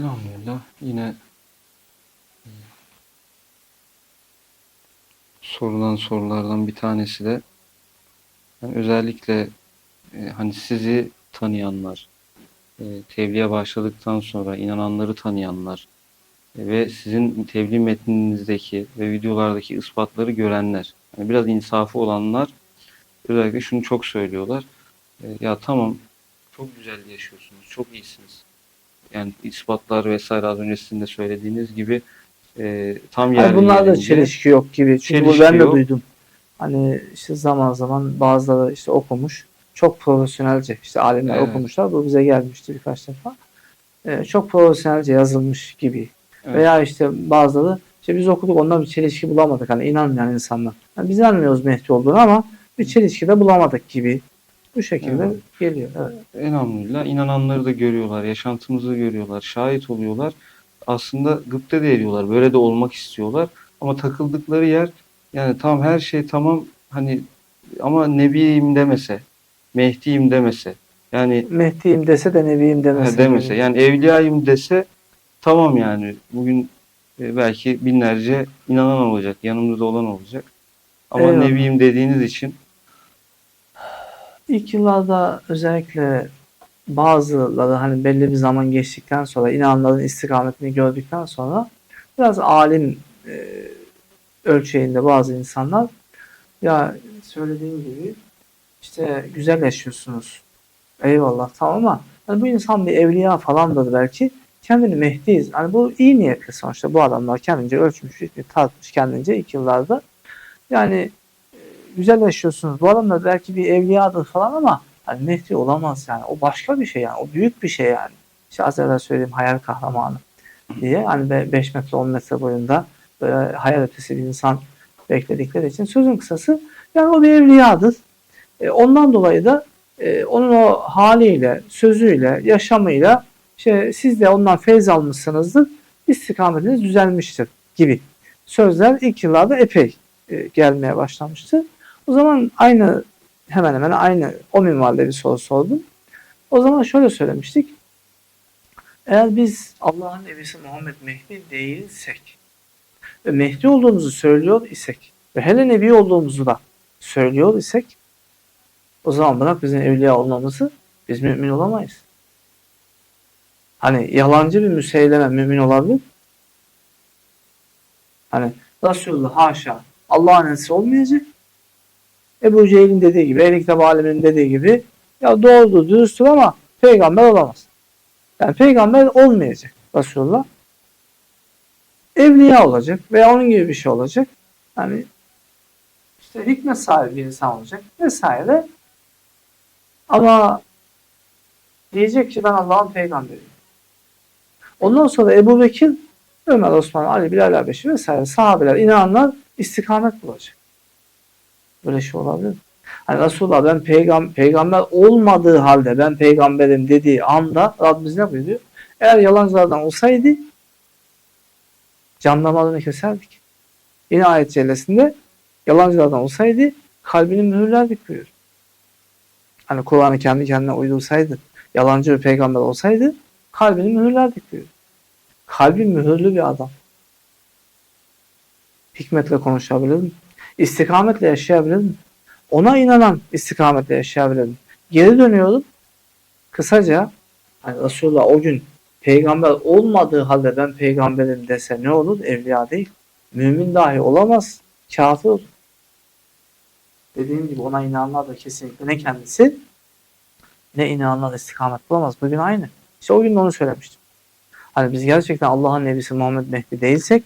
Elhamdülillah yine e, sorulan sorulardan bir tanesi de yani özellikle e, hani sizi tanıyanlar, e, tebliğe başladıktan sonra inananları tanıyanlar e, ve sizin tebliğ metninizdeki ve videolardaki ispatları görenler, yani biraz insafı olanlar özellikle şunu çok söylüyorlar. E, ya tamam çok güzel yaşıyorsunuz, çok iyisiniz. Yani ispatlar vesaire az önce sizin de söylediğiniz gibi e, tam yerli bunlarda yerinde. çelişki yok gibi. Çünkü Çelişki ben de yok. duydum. Hani işte zaman zaman bazıları işte okumuş. Çok profesyonelce işte alimler Evet. okumuşlar. Bu bize gelmişti birkaç defa. Ee, çok profesyonelce yazılmış gibi. Evet. Veya işte bazıları işte biz okuduk ondan bir çelişki bulamadık. Hani inanmayan insanlar. Yani biz inanmıyoruz Mehdi olduğunu ama bir çelişki de bulamadık gibi. Bu şekilde Evet. geliyor. Evet. Elhamdülillah inananları da görüyorlar, yaşantımızı görüyorlar, şahit oluyorlar. Aslında gıpta da ediyorlar, böyle de olmak istiyorlar. Ama takıldıkları yer yani tam her şey tamam hani ama Nebiyim demese, Mehdi'yim demese. Yani Mehdi'yim dese de Nebi'yim demese. Demese. Yani evliyayım dese tamam yani bugün e, belki binlerce inanan olacak, yanımızda olan olacak. Ama Eyvallah. Nebiyim dediğiniz için İlk yıllarda özellikle bazıları hani belli bir zaman geçtikten sonra inananların istikametini gördükten sonra biraz alim e, ölçeğinde bazı insanlar ya söylediğim gibi işte güzel yaşıyorsunuz. Eyvallah tamam ama hani bu insan bir evliya falandır belki. Kendini Mehdi'yiz. Hani bu iyi niyetli sonuçta. Bu adamlar kendince ölçmüş, tartmış kendince ilk yıllarda. Yani güzel yaşıyorsunuz. Bu adam da belki bir evliyadır falan ama hani Mehdi olamaz yani. O başka bir şey yani. O büyük bir şey yani. İşte az evvel söylediğim hayal kahramanı diye. Hani 5 metre 10 metre boyunda böyle hayal ötesi bir insan bekledikleri için. Sözün kısası yani o bir evliyadır. E, ondan dolayı da e, onun o haliyle, sözüyle, yaşamıyla işte siz de ondan feyz almışsınızdır. İstikametiniz düzelmiştir gibi sözler ilk yıllarda epey e, gelmeye başlamıştı. O zaman aynı hemen hemen aynı o minvalde bir soru sordum. O zaman şöyle söylemiştik. Eğer biz Allah'ın nebisi Muhammed Mehdi değilsek ve Mehdi olduğumuzu söylüyor isek ve hele Nebi olduğumuzu da söylüyor isek o zaman bırak bizim evliya olmamızı biz mümin olamayız. Hani yalancı bir müseyleme mümin olabilir. Hani Resulullah haşa Allah'ın elçisi olmayacak. Ebu Cehil'in dediği gibi, Ehl-i Kitap aliminin dediği gibi ya doğrudur, dürüsttür ama peygamber olamaz. Yani peygamber olmayacak Resulullah. Evliya olacak veya onun gibi bir şey olacak. Hani işte hikmet sahibi bir insan olacak vesaire. Ama diyecek ki ben Allah'ın peygamberiyim. Ondan sonra Ebu Bekir, Ömer, Osman, Ali, Bilal, Habeşi vesaire sahabeler, inananlar istikamet bulacak. Böyle şey olabilir mi? Hani Resulullah ben peygam peygamber olmadığı halde ben peygamberim dediği anda Rabbimiz ne buyuruyor? Eğer yalancılardan olsaydı can damarını keserdik. Yine ayet cellesinde yalancılardan olsaydı kalbini mühürlerdik buyuruyor. Hani Kur'an'ı kendi kendine uydursaydı, yalancı bir peygamber olsaydı kalbini mühürlerdik buyuruyor. Kalbi mühürlü bir adam. Hikmetle konuşabilir mi? İstikametle yaşayabilir mi? Ona inanan istikametle yaşayabilir mi? Geri dönüyorum. Kısaca hani Resulullah o gün peygamber olmadığı halde ben peygamberim dese ne olur? Evliya değil. Mümin dahi olamaz. Kafir olur. Dediğim gibi ona inananlar da kesinlikle ne kendisi ne inananlar istikamet bulamaz. Bugün aynı. İşte o gün de onu söylemiştim. Hani biz gerçekten Allah'ın nebisi Muhammed Mehdi değilsek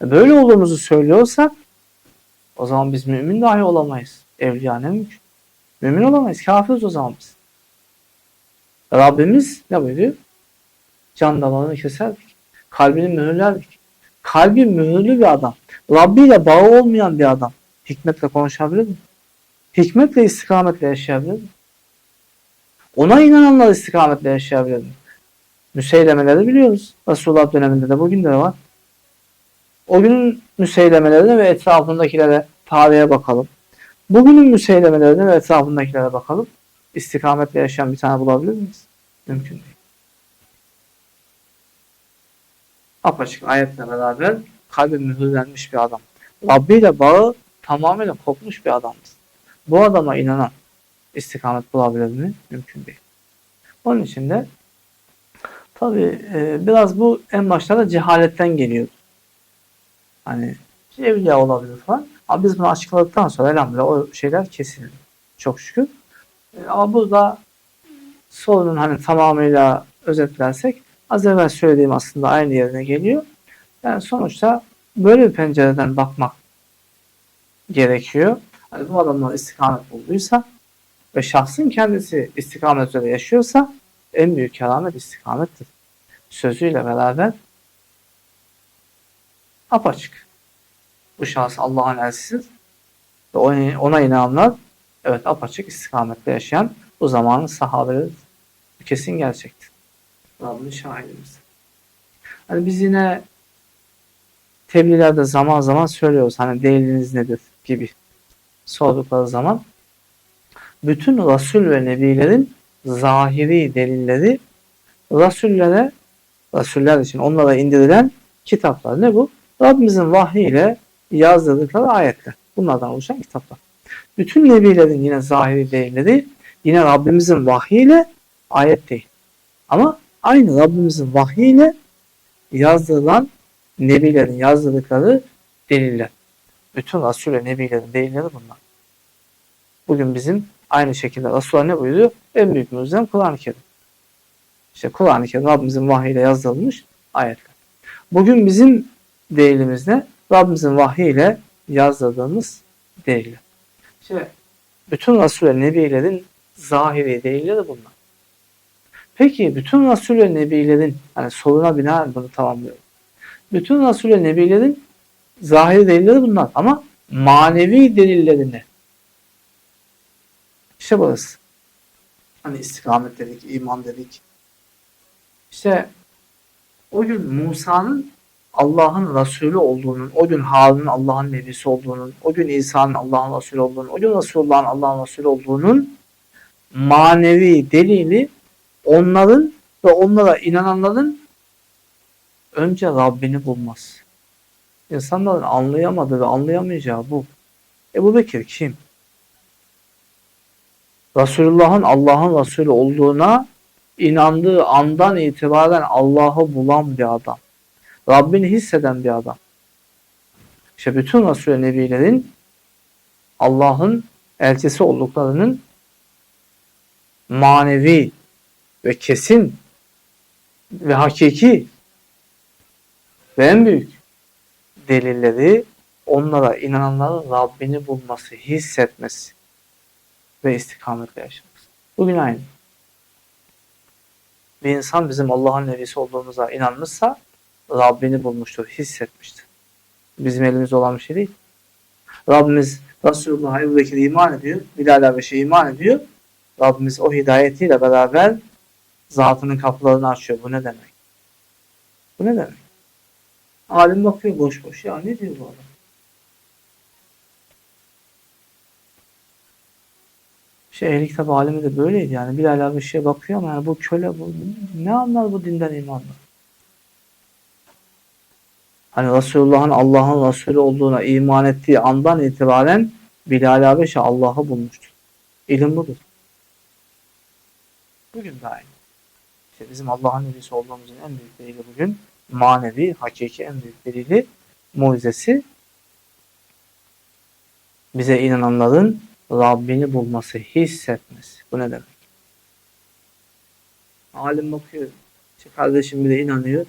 böyle olduğumuzu söylüyorsak o zaman biz mümin dahi olamayız. Evliya ne mümkün? Mümin olamayız. Kafiriz o zaman biz. Rabbimiz ne buyuruyor? Can damarını keserdik. Kalbini mühürlerdik. Kalbi mühürlü bir adam. Rabbi ile bağı olmayan bir adam. Hikmetle konuşabilir mi? Hikmetle istikametle yaşayabilir mi? Ona inananlar istikametle yaşayabilir mi? Müseylemeleri biliyoruz. Resulullah döneminde de bugün de var. O günün müseylemelerine ve etrafındakilere tarihe bakalım. Bugünün müseylemelerine ve etrafındakilere bakalım. İstikametle yaşayan bir tane bulabilir miyiz? Mümkün değil. Apaçık ayetle beraber kalbi mühürlenmiş bir adam. Rabbiyle bağı tamamıyla kopmuş bir adamdır. Bu adama inanan istikamet bulabilir mi? Mümkün değil. Onun için de tabi biraz bu en başta da cehaletten geliyor. Hani evliya olabilir falan. Ama biz bunu açıkladıktan sonra elhamdülillah o şeyler kesildi. Çok şükür. E, Ama burada sorunun hani tamamıyla özetlersek az evvel söylediğim aslında aynı yerine geliyor. Yani sonuçta böyle bir pencereden bakmak gerekiyor. Hani bu adamlar istikamet bulduysa ve şahsın kendisi istikamet üzere yaşıyorsa en büyük keramet istikamettir. Sözüyle beraber apaçık. Bu şahıs Allah'ın elçisidir. Ve ona- inananlar evet apaçık istikamette yaşayan bu zamanın sahabeleri kesin gerçektir. Rabbinin şahidimiz. Hani biz yine tebliğlerde zaman zaman söylüyoruz. Hani deliliniz nedir gibi sordukları zaman bütün Resul ve Nebilerin zahiri delilleri Resullere Resuller için onlara indirilen kitaplar. Ne bu? Rabbimizin vahyiyle yazdırdıkları ayetler. Bunlardan oluşan kitaplar. Bütün nebilerin yine zahiri delilleri yine Rabbimizin vahyiyle ayet değil. Ama aynı Rabbimizin vahyiyle yazdırılan nebilerin yazdırdıkları deliller. Bütün Resul ve Nebilerin delilleri bunlar. Bugün bizim aynı şekilde Resulullah ne buyuruyor? En büyük mucizem Kur'an-ı Kerim. İşte Kur'an-ı Kerim Rabbimizin vahyiyle yazdırılmış ayetler. Bugün bizim değilimiz ne? Rabbimizin vahyiyle yazdırdığımız değiller. İşte bütün Resul ve Nebilerin zahiri değilleri bunlar. Peki bütün Resul ve Nebilerin hani soruna binaen bunu tamamlıyorum. Bütün Resul ve Nebilerin zahiri delilleri bunlar ama manevi delillerini işte burası. Hani istikamet dedik, iman dedik. İşte o gün Musa'nın Allah'ın Resulü olduğunun, o gün Harun'un Allah'ın Nebisi olduğunun, o gün İsa'nın Allah'ın Resulü olduğunun, o gün Resulullah'ın Allah'ın Resulü olduğunun manevi delili onların ve onlara inananların önce Rabbini bulması. İnsanların anlayamadığı ve anlayamayacağı bu. Ebu Bekir kim? Resulullah'ın Allah'ın Resulü olduğuna inandığı andan itibaren Allah'ı bulan bir adam. Rabbini hisseden bir adam. İşte bütün Resul ve Nebilerin Allah'ın elçisi olduklarının manevi ve kesin ve hakiki ve en büyük delilleri onlara inananların Rabbini bulması, hissetmesi ve istikametle yaşaması. Bugün aynı. Bir insan bizim Allah'ın nebisi olduğumuza inanmışsa Rabbini bulmuştur, hissetmiştir. Bizim elimizde olan bir şey değil. Rabbimiz Resulullah Ebu Bekir iman ediyor. Bilal Habeş'e iman ediyor. Rabbimiz o hidayetiyle beraber zatının kapılarını açıyor. Bu ne demek? Bu ne demek? Alim bakıyor boş boş. Ya ne diyor bu adam? Şey ehli kitap alemi de böyleydi yani. Bilal Habeş'e bakıyor ama yani bu köle bu ne anlar bu dinden imanla? Hani Resulullah'ın Allah'ın Resulü olduğuna iman ettiği andan itibaren Bilal Habeşe Allah'ı bulmuştur. İlim budur. Bugün de aynı. İşte bizim Allah'ın nebisi olduğumuzun en büyük delili bugün manevi, hakiki en büyük delili mucizesi bize inananların Rabbini bulması, hissetmesi. Bu ne demek? Alim bakıyor. İşte kardeşim bir de inanıyor.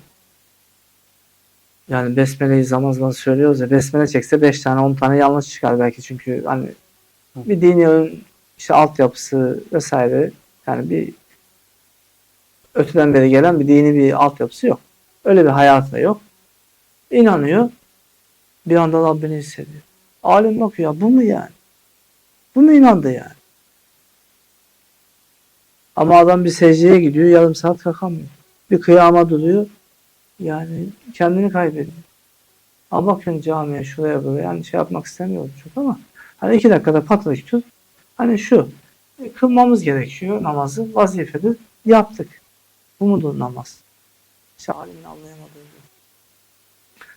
Yani besmeleyi zaman zaman söylüyoruz ya besmele çekse 5 tane 10 tane yanlış çıkar belki çünkü hani bir dini işte altyapısı vesaire yani bir öteden beri gelen bir dini bir altyapısı yok. Öyle bir hayatı da yok. İnanıyor. Bir anda Rabbini hissediyor. Alim bakıyor ya bu mu yani? Bu mu inandı yani? Ama adam bir secdeye gidiyor yarım saat kalkamıyor. Bir kıyama duruyor. Yani kendini kaybediyor. Ama bakın camiye şuraya böyle yani şey yapmak istemiyorum çok ama hani iki dakikada patladık tut. Hani şu e, kılmamız gerekiyor namazı vazifedir. Yaptık. Bu mudur namaz? İşte alimin anlayamadığı.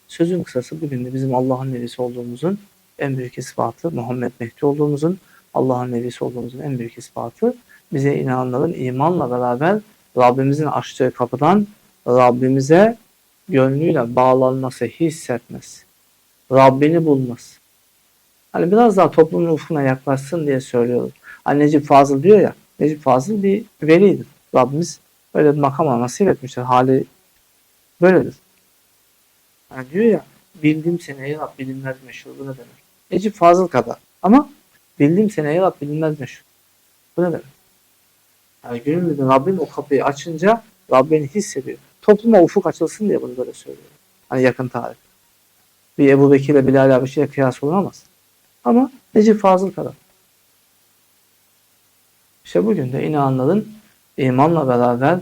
Sözün kısası bugün de bizim Allah'ın nebisi olduğumuzun en büyük ispatı, Muhammed Mehdi olduğumuzun, Allah'ın nebisi olduğumuzun en büyük ispatı, bize inananların imanla beraber Rabbimizin açtığı kapıdan Rabbimize gönlüyle bağlanması, hissetmesi, Rabbini bulması. Hani biraz daha toplumun ufkuna yaklaşsın diye söylüyorum. Hani Necip Fazıl diyor ya, Necip Fazıl bir velidir. Rabbimiz öyle bir makama nasip etmiştir. Hali böyledir. Hani diyor ya, bildim seni ey Rab bilinmez meşhur. Bu ne demek? Necip Fazıl kadar. Ama bildim seni ey Rab bilinmez meşhur. Bu ne demek? Yani gönüllü Rabbim o kapıyı açınca Rabbini hissediyor. Topluma ufuk açılsın diye bunu böyle söylüyorum. Hani yakın tarih. Bir Ebu Bekir ile Bilal abi şeye kıyas olamaz. Ama Necip Fazıl kadar. İşte bugün de inananların imanla beraber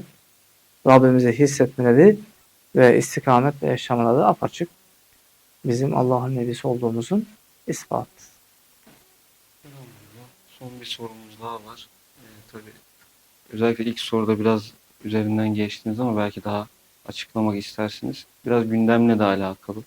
Rabbimizi hissetmeleri ve istikametle yaşamaları apaçık bizim Allah'ın nebisi olduğumuzun ispatı. Son bir sorumuz daha var. Ee, tabii özellikle ilk soruda biraz üzerinden geçtiniz ama belki daha açıklamak istersiniz. Biraz gündemle de alakalı.